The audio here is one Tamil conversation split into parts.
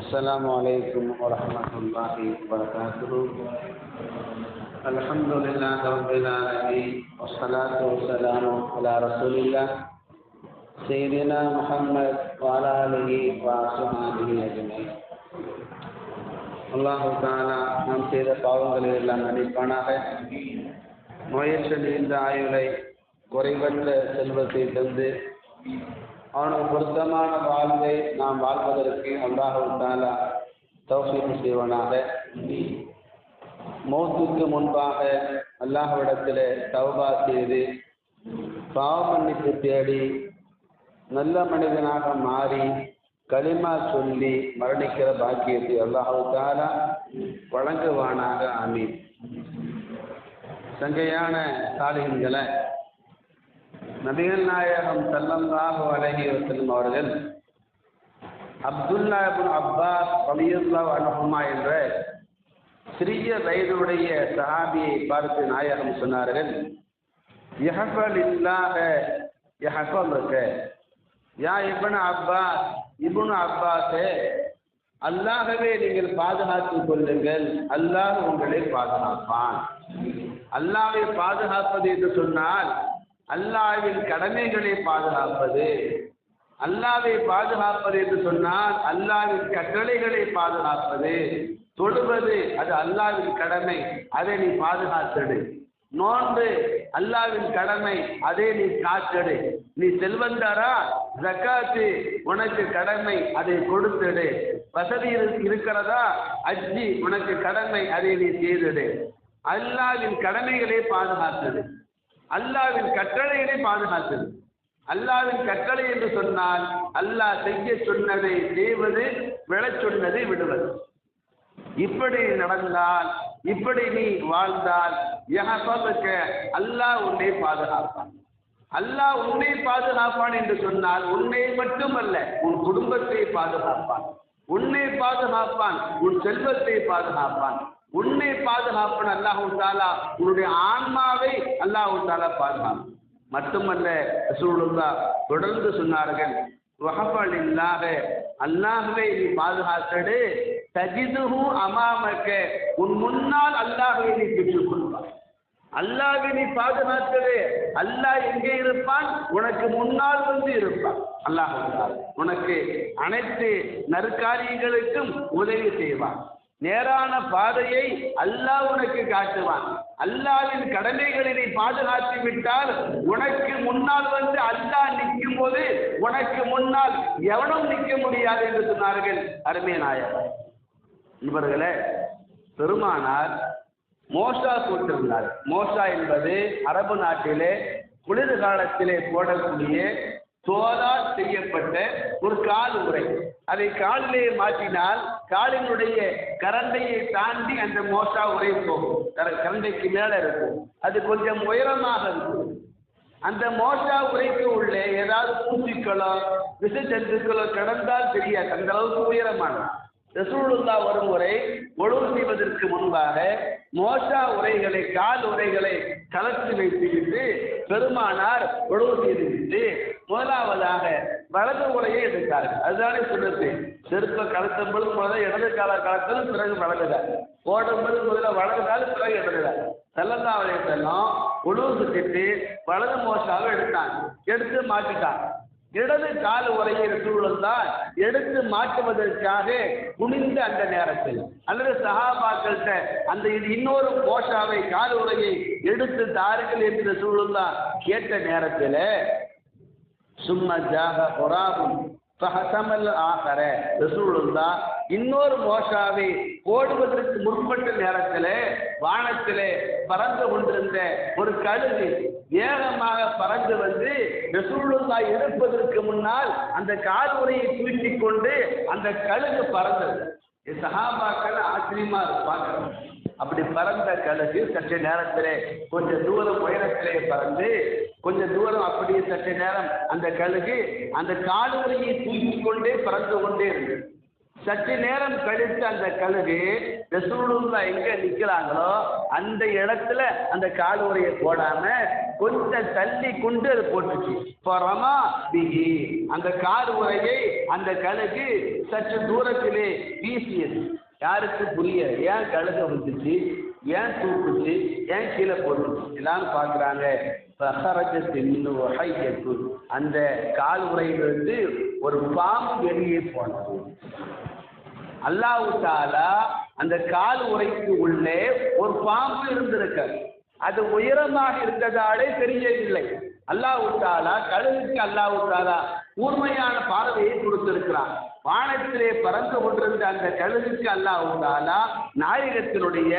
السلام عليكم ورحمة الله وبركاته الحمد لله رب العالمين والصلاة والسلام على رسول الله سيدنا محمد وعلى آله وصحبه أجمعين அல்லாஹு தாலா நாம் செய்த பாவங்களை எல்லாம் மன்னிப்பானாக நோயற்ற நீண்ட ஆயுளை குறைவற்ற செல்வத்தை தந்து அவனுக்கு பொருத்தமான வாழ்வை நாம் வாழ்வதற்கு அல்லாஹு தாலா தௌஃபீக் செய்வனாக. மௌத்துக்கு முன்பாக அல்லாஹ்விடத்தில் தௌபா செய்து பாவ மன்னிப்பு தேடி நல்ல மனிதனாக மாறி களிமா சொல்லி மரணிக்கிற பாக்கியத்தை அல்லாஹால வழங்குவானாக. ஆமீன். சங்கையான சாலைகளை நபிகள் நாயகம் சல்லல்லாஹு அலைஹி செல்லும் அவர்கள் அப்துல்லா அப்பாஸ் அலியுல்லா அனுபமா என்ற சிறிய வயதுடைய சஹாபியை பார்த்து நாயகம் சொன்னார்கள் இல்லாத இல்லாஹ இருக்க யா இப்னு அப்பாஸ் இப்னு அப்பாஸே அல்லாஹவே நீங்கள் பாதுகாத்துக் கொள்ளுங்கள். அல்லாஹ் உங்களை பாதுகாப்பான். அல்லாவை பாதுகாப்பது என்று சொன்னால் அல்லாவின் கடமைகளை பாதுகாப்பது. அல்லாவை பாதுகாப்பது என்று சொன்னால் அல்லாவின் கட்டளைகளை பாதுகாப்பது. தொழுவது அது அல்லாவின் கடமை அதை நீ பாதுகாத்தடு. நோன்பு அல்லாவின் கடமை அதை நீ காத்தடு. நீ செல்வந்தாரா? ஜக்காத்து உனக்கு கடமை அதை கொடுத்துடு. வசதி இருக்கிறதா? அஜ்ஜி உனக்கு கடமை அதை நீ செய்திடு. அல்லாவின் கடமைகளை பாதுகாத்தது அல்லாவின் கட்டளைகளை பாதுகாத்தது. அல்லாவின் கட்டளை என்று சொன்னால் அல்லாஹ் செய்ய சொன்னதை செய்வது விழச் சொன்னதை விடுவது. இப்படி நடந்தால் இப்படி நீ வாழ்ந்தால் யஹபதுக்க அல்லாஹ் உன்னை பாதுகாப்பான். அல்லாஹ் உன்னை பாதுகாப்பான் என்று சொன்னால் உன்னை மட்டுமல்ல உன் குடும்பத்தை பாதுகாப்பான். உன்னை பாதுகாப்பான் உன் செல்வத்தை பாதுகாப்பான். உன்னை பாதுகாப்பன் அல்லாஹு தாலா உன்னுடைய ஆன்மாவை அல்லாஹு தாலா பாதுகாப்பு மட்டுமல்ல ரசூலுல்லாஹ் தொடர்ந்து சொன்னார்கள் வஹபல் இல்லாத அல்லாஹுவை நீ பாதுகாத்தடு தஜிதுஹு அமாமக்க உன் முன்னால் அல்லாஹுவை நீ பெற்றுக் கொள்வாய் அல்லாஹை நீ பாதுகாத்தது அல்லாஹ் எங்கே இருப்பான்? உனக்கு முன்னால் வந்து இருப்பான். அல்லாஹ் உனக்கு அனைத்து நற்காரியங்களுக்கும் உதவி செய்வான். நேரான பாதையை அல்லாஹ் உனக்கு காட்டுவான். அல்லாவின் கடமைகளை நீ பாதுகாத்து விட்டால் உனக்கு முன்னால் வந்து அல்லாஹ் நிற்கும் போது உனக்கு முன்னால் எவனும் நிற்க முடியாது என்று சொன்னார்கள். அருமை நாயகர். இவர்களே பெருமானார் மோசா போட்டிருந்தார் மோசா என்பது அரபு நாட்டிலே குளிர் காலத்திலே போடக்கூடிய தோலால் செய்யப்பட்ட ஒரு கால் உரை அதை காலிலே மாற்றினால் காலினுடைய கரண்டையை தாண்டி அந்த மோசா உரை போகும். கரண்டைக்கு மேலே இருக்கும். அது கொஞ்சம் உயரமாக இருக்கும். அந்த மோசா உரைக்கு உள்ளே ஏதாவது பூச்சிக்களோ விசஜந்துக்களோ கடந்தால் தெரியாது. அந்த அளவுக்கு உயரமானது. ரசூலுல்லா வரும் முறை ஒழுங்கு செய்வதற்கு முன்பாக மோசா உரைகளை கால் உரைகளை கலத்தி வைத்துவிட்டு பெருமானார் ஒழுவு செய்துவிட்டு முதலாவதாக வலது உரையை எடுத்தார்கள். அதுதானே சொல்லுது செருப்ப கலத்தும் பொழுது முதல்ல இடது கால கலத்தல் பிறகு வழங்குதார் ஓடும் பொழுது முதல்ல வலது பிறகு இடதுகால் செல்லந்தாவதை ஒழுங்கு உழுவு சுத்திட்டு வலது மோசாவை எடுத்தாங்க எடுத்து மாற்றிட்டான். இடது கால் சூழல் தான் எடுத்து மாட்டுவதற்காக குனிந்த அந்த நேரத்தில். அல்லது சகாபாக்கள்கிட்ட அந்த இது இன்னொரு போஷாவை கால் உரையை எடுத்து தாருங்கள் என்ற சூழல் தான் கேட்ட நேரத்தில் சும்மா ஜாக பொறாபும் ஃபஹசமல் ஆகர ரசூலுல்லா இன்னொரு மோஷாவை போடுவதற்கு முற்பட்ட நேரத்தில் வானத்திலே பறந்து கொண்டிருந்த ஒரு கழுகு வேகமாக பறந்து வந்து ரசூலுல்லா எடுப்பதற்கு முன்னால் அந்த கால் உரையை கொண்டு அந்த கழுகு பறந்தது. சஹாபாக்கள் ஆச்சரியமா இருப்பாங்க. அப்படி பறந்த கழுகு சற்று நேரத்திலே கொஞ்சம் தூரம் உயரத்திலே பறந்து கொஞ்சம் தூரம் அப்படியே சற்று நேரம் அந்த கழுகு அந்த காலுரையை தூக்கி கொண்டே பறந்து கொண்டே இருந்தது. சற்று நேரம் கழித்து அந்த கழுகு ரசூலுல்லா எங்க நிக்கிறாங்களோ அந்த இடத்துல அந்த கால் போடாம கொஞ்சம் தள்ளி கொண்டு அது போட்டுச்சு. பரமா பிகி அந்த கார் உரையை அந்த கழுகு சற்று தூரத்திலே வீசியது. யாருக்கு புரிய? ஏன் கழுக வந்துச்சு? ஏன் தூக்குச்சு? ஏன் கீழே போட்டுச்சு? எல்லாரும் பார்க்குறாங்க. அந்த கால் உரையிலிருந்து ஒரு பாம்பு வெளியே போனது. அல்லாஹு தாலா அந்த கால் உரைக்கு உள்ளே ஒரு பாம்பு இருந்திருக்க அது உயரமாக இருந்ததாலே தெரியவில்லை. அல்லாஹு தாலா கழுகுக்கு அல்லாஹு தாலா கூர்மையான பார்வையை கொடுத்திருக்கிறான். வானத்திலே பறந்து கொண்டிருந்த அந்த கழுகுக்கு அல்லாஹு தாலா நாயகத்தினுடைய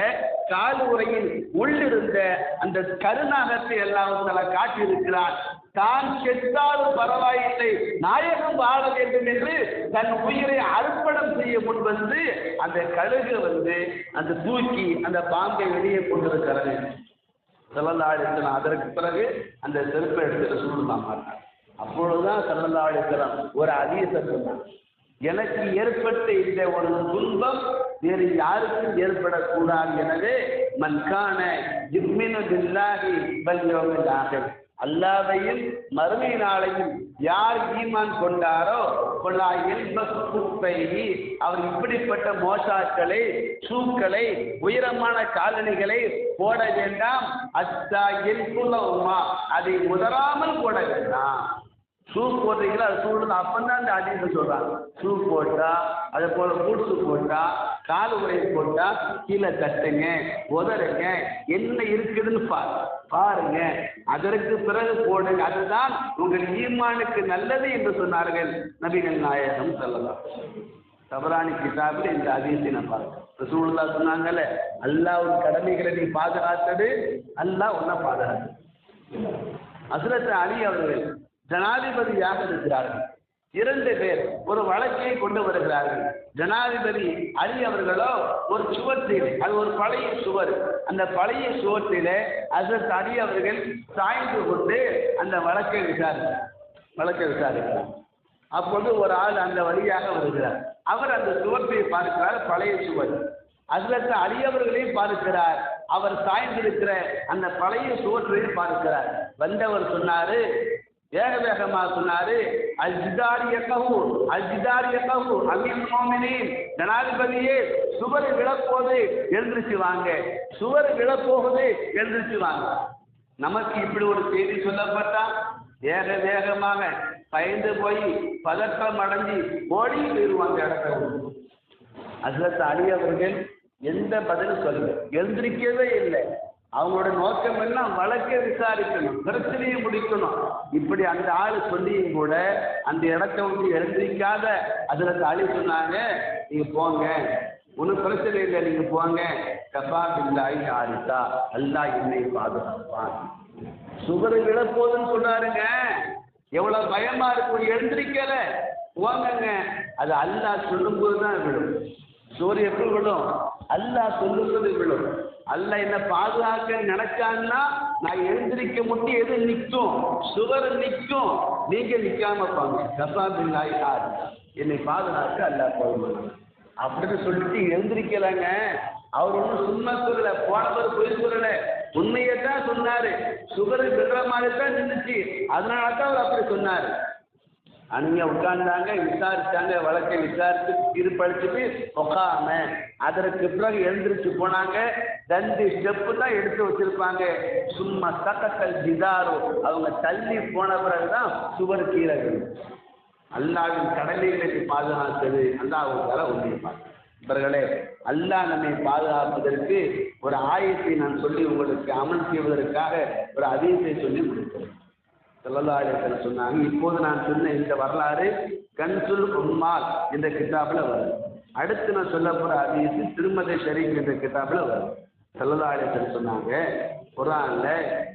கால் உரையின் உள்ளிருந்த அந்த கருநாகத்தை அல்லாஹு தாலா காட்டியிருக்கிறான். தான் செத்தாலும் பரவாயில்லை நாயகம் வாழ வேண்டும் என்று தன் உயிரை அர்ப்பணம் செய்ய முன் வந்து அந்த கழுகு வந்து அந்த தூக்கி அந்த பாம்பை வெளியே கொண்டிருக்கிறது. செல்லல்லாடித்தனம் அதற்கு பிறகு அந்த செருப்பை எடுத்து சூழ்ந்தான் மாட்டார் அப்பொழுதுதான் செல்லல்லாடித்தனம் ஒரு அதிக சொன்னான். எனக்கு ஏற்பட்ட இந்த ஒரு துன்பம் வேறு யாருக்கும் ஏற்படக்கூடாது. எனவே மன்கான ஜிம்மினு பில்லாஹி பல்யோமில்லாக அல்லாவையும் மறுமை நாளையும் யார் ஈமான் கொண்டாரோ கொள்ளாயில் குப்பைகி அவர் இப்படிப்பட்ட மோசாக்களை ஷூக்களை உயரமான காலணிகளை போட வேண்டாம். அத்தா எல்குலவுமா அதை உதறாமல் போட வேண்டாம். ஷூ போடுறீங்களா? அது சூடு அப்பந்தான் அந்த அதிக சொல்றாங்க. ஷூ போட்டா அதே போல பூட்ஸு போட்டா கால் உரை போட்டா கீழே தட்டுங்க உதறுங்க என்ன இருக்குதுன்னு பா பாருங்க. அதற்கு பிறகு போடுங்க. அதுதான் உங்கள் ஈமானுக்கு நல்லது என்று சொன்னார்கள் நபிகள் நாயகம் சொல்லலாம் தபரானி கிதாபில் இந்த அதிசயம் பாருங்க ரசூல்லா சொன்னாங்கல்ல அல்லாவின் கடமைகளை நீ பாதுகாத்தது அல்லாஹ் உன்னை பாதுகாத்து அசுரத் அலி அவர்கள் ஜனாதிபதியாக இருக்கிறார்கள். இரண்டு பேர் ஒரு வழக்கை கொண்டு வருகிறார்கள். ஜனாதிபதி அலி அவர்களோ ஒரு சுவற்றில் அது ஒரு பழைய சுவர். அந்த பழைய சுவற்றிலே அசத் அலி அவர்கள் சாய்ந்து கொண்டு அந்த வழக்கை விசாரித்தார். வழக்கை விசாரிக்கிறார் அப்போது ஒரு ஆள் அந்த வழியாக வருகிறார். அவர் அந்த சுவற்றை பார்க்கிறார் பழைய சுவர். அதில் அழியவர்களையும் பார்க்கிறார். அவர் சாய்ந்திருக்கிற அந்த பழைய சுவற்றையும் பார்க்கிறார். வந்தவர் சொன்னாரு வேக வேகமாக சொன்னாரு அல் ஜிதாரி எக்கஹு அல் ஜிதாரி அமீர் மோமினின் ஜனாதிபதியே சுவர் விழப்போது எழுந்திருச்சு வாங்க சுவர் விழப்போகுது எழுந்திருச்சு வாங்க. நமக்கு இப்படி ஒரு செய்தி சொல்லப்பட்டா வேக வேகமாக பயந்து போய் பதற்றம் அடைஞ்சு ஓடி போயிடுவாங்க இடத்த அதில் அலி அவர்கள் எந்த பதிலும் சொல்லல எழுந்திருக்கவே இல்லை. அவங்களோட நோக்கம் எல்லாம் வழக்கை விசாரிக்கணும். பிரச்சனையை முடிக்கணும். இப்படி அந்த ஆள் சொல்லியும் கூட அந்த இடத்த விட்டு எழுந்திருக்காத அதில் அழி சொன்னாங்க நீங்க போங்க. ஒன்றும் பிரச்சனை இல்லை. நீங்க போங்க. கபா பில்லாய் ஆரித்தா அல்லாஹ் என்னை பாதுகாப்பான். சுகர் விழப்போதுன்னு சொன்னாருங்க. எவ்வளவு பயமா இருக்கும் எழுந்திருக்கல. போங்கங்க. அது அல்லாஹ் சொல்லும்போது தான் விழும். சூரிய எப்படி விழும்? அல்லாஹ் சொல்லும்போது விழும். அல்ல என்ன பாதுகாக்க நினைச்சான்னா நான் எழுந்திருக்க முட்டி எது நிற்கும்? சுவர் நிற்கும். நீங்க நிற்காம பாங்க கசாபில்லாய் ஆர் என்னை பாதுகாக்க அல்ல போதும் அப்படின்னு சொல்லிட்டு எழுந்திருக்கலாங்க. அவர் ஒன்றும் சும்மா சொல்லல. போனவர் பொய் சொல்லல. உண்மையை தான் சொன்னாரு. சுகரு விடுற மாதிரி தான் நின்றுச்சு அதனால தான் அவர் அப்படி சொன்னாரு. அங்கே உட்கார்ந்தாங்க விசாரிச்சாங்க வழக்கை விசாரித்து தீர்ப்பளிச்சுட்டு உட்காம அதற்கு பிறகு எழுந்திரிச்சு போனாங்க. ரெண்டு ஸ்டெப்பு தான் எடுத்து வச்சிருப்பாங்க. சும்மா சக்கத்தல் ஜிதாரோ. அவங்க தள்ளி போன பிறகு தான் சுவர் கீழே அல்லாவின் கடலைகளை பாதுகாத்தது. அல்லாஹால உண்மைப்பாங்க இவர்களே அல்லாஹ் நம்மை பாதுகாப்பதற்கு ஒரு ஆயத்தை நான் சொல்லி உங்களுக்கு அமல் செய்வதற்காக ஒரு அதிகத்தை சொல்லி முடித்தேன் முடிக்கிறேன் சொன்னாங்க இப்போது நான் சொன்ன இந்த வரலாறு கன்சுல் உம்மால் இந்த கிதாபில் வரும் அடுத்து நான் சொல்ல போகிற அதிகத்து திருமதி ஷரீப் என்ற கிதாபில் வரும் செல்லல்லாடத்தில் சொன்னாங்க குரான்ல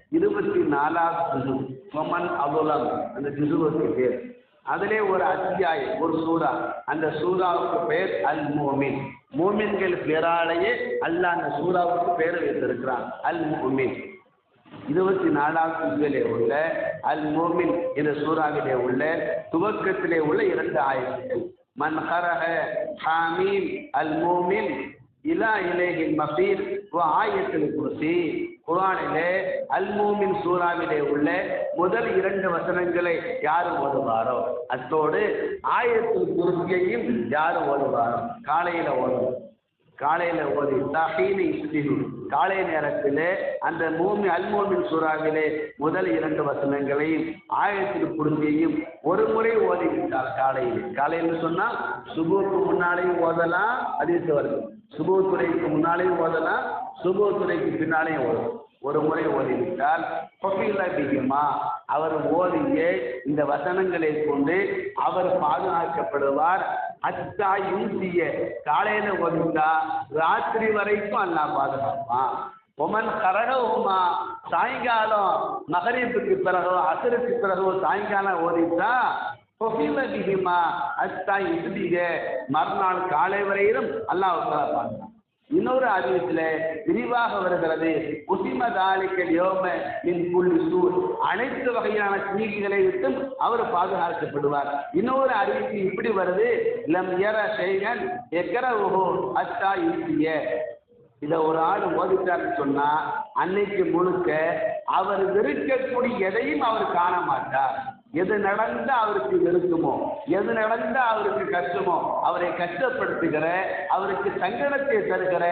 இருபத்தி நாலாவது ஜுசு சொமன் அபுலம் அந்த ஜுசுவுக்கு பேர். அதிலே ஒரு அத்தியாயம் ஒரு சூறா. அந்த சூறாவுக்கு பெயர் அல் மோமின் மோமின்கள் பேராலேயே அல்லாஹ் அந்த சூறாவுக்கு பெயர் வைத்திருக்கிறான். அல் மோமின் இருபத்தி நாலாவது இதிலே உள்ள அல் மோமின் என்ற சூறாவிலே உள்ள துவக்கத்திலே உள்ள இரண்டு ஆயிரங்கள் மன் ஹரஹ ஹாமீம் அல் மோமின் இலா இலேஹில் மசீர் ஆயத்தில் குருசி. குர்ஆனிலே அல்மூமின் சூறாவிலே உள்ள முதல் இரண்டு வசனங்களை யார் ஓதுவாரோ? அத்தோடு ஆயத்தில் குருசியையும் யார் ஓதுவாரோ? காலையில ஓதும் காலையில ஓதி தஹீன இஸ்திஹு காலை நேரத்திலே அந்த மூமி அல்மோமின் சூறாவிலே முதல் இரண்டு வசனங்களையும் ஆயத்தில் குருந்தியையும் ஒரு முறை ஓதிவிட்டால் காலையில். காலையில் சொன்னால் சுபுக்கு முன்னாலேயும் ஓதலாம் அதிர்த்து வருது. சுபு துறைக்கு முன்னாலேயும் ஓதலாம் சுபு துறைக்கு பின்னாலேயும் ஓதும் ஒரு முறை ஓதிவிட்டால் பொகில பிகிமா அவர் ஓதிய இந்த வசனங்களை கொண்டு அவர் பாதுகாக்கப்படுவார் அத்தா யூசிய காலையில ஓதிட்டா ராத்திரி வரைக்கும் அல்லாஹ் பாதுகாப்பான். ஒமன் கரகவுமா சாயங்காலம் மகரீப்புக்கு பிறகோ அசருக்கு பிறகோ சாயங்காலம் ஓடிட்டா பொகில பிகிமா அத்தா யுசிக மறுநாள் காலை வரையிலும் அல்லாஹ் பாதுகாப்பான் இன்னொரு அறிவித்துல விரிவாக வருகிறது உசிமதாலிக்கல் யோம மின் புள்ளி சூர். அனைத்து வகையான தீங்குகளை விட்டும் அவர் பாதுகாக்கப்படுவார். இன்னொரு அறிவிப்பு இப்படி வருது லம் எர செய்கன் எக்கரவுகோ அத்தா இந்திய இதை ஒரு ஆள் ஓதிட்டார்னு சொன்னா அன்னைக்கு முழுக்க அவர் வெறுக்கக்கூடிய எதையும் அவர் காண மாட்டார் எது நடந்தா அவருக்கு நெருக்குமோ எது நடந்தா அவருக்கு கஷ்டமோ அவரை கஷ்டப்படுத்துகிற அவருக்கு சங்கடத்தை தருகிற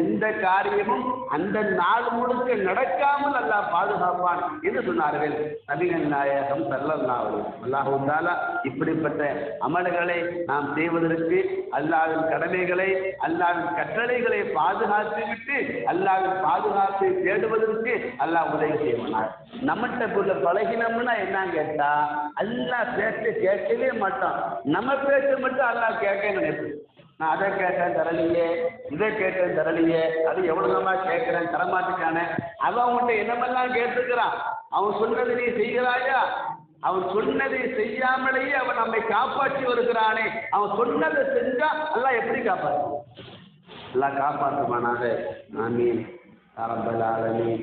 எந்த காரியமும் அந்த நாள் முழுக்க நடக்காமல் அல்லாஹ் பாதுகாப்பான் என்று சொன்னார்கள். நபிகள் நாயகம் சல்லல்லாஹு அல்லாஹாலா இப்படிப்பட்ட அமல்களை நாம் செய்வதற்கு அல்லாவின் கடமைகளை அல்லாவின் கட்டளைகளை பாதுகாத்து விட்டு அல்லாவின் பாதுகாப்பை தேடுவதற்கு அல்லாஹ் உதவி செய்வனார் நம்மகிட்ட பழகினோம்னா பழகினம்னா கேட்டா அல்லாஹ் பேச்ச கேட்கவே மாட்டான். நம்ம பேச்ச மட்டும் அல்லாஹ் கேட்க நினைப்பு நான் அதை கேட்டேன் தரலையே. இதை கேட்டேன் தரலையே. அது எவ்வளவுமா கேட்கிறேன் தரமாட்டுக்கானே அவன் அவன்கிட்ட என்னமெல்லாம் கேட்டுக்கிறான் அவன் சொன்னது நீ செய்கிறாயா? அவன் சொன்னதை செய்யாமலேயே அவன் நம்மை காப்பாற்றி வருகிறானே. அவன் சொன்னதை செஞ்சா எல்லாம் எப்படி காப்பாற்று எல்லாம் காப்பாற்றுமானாக ஆமீன். ரப்பல் ஆலமீன்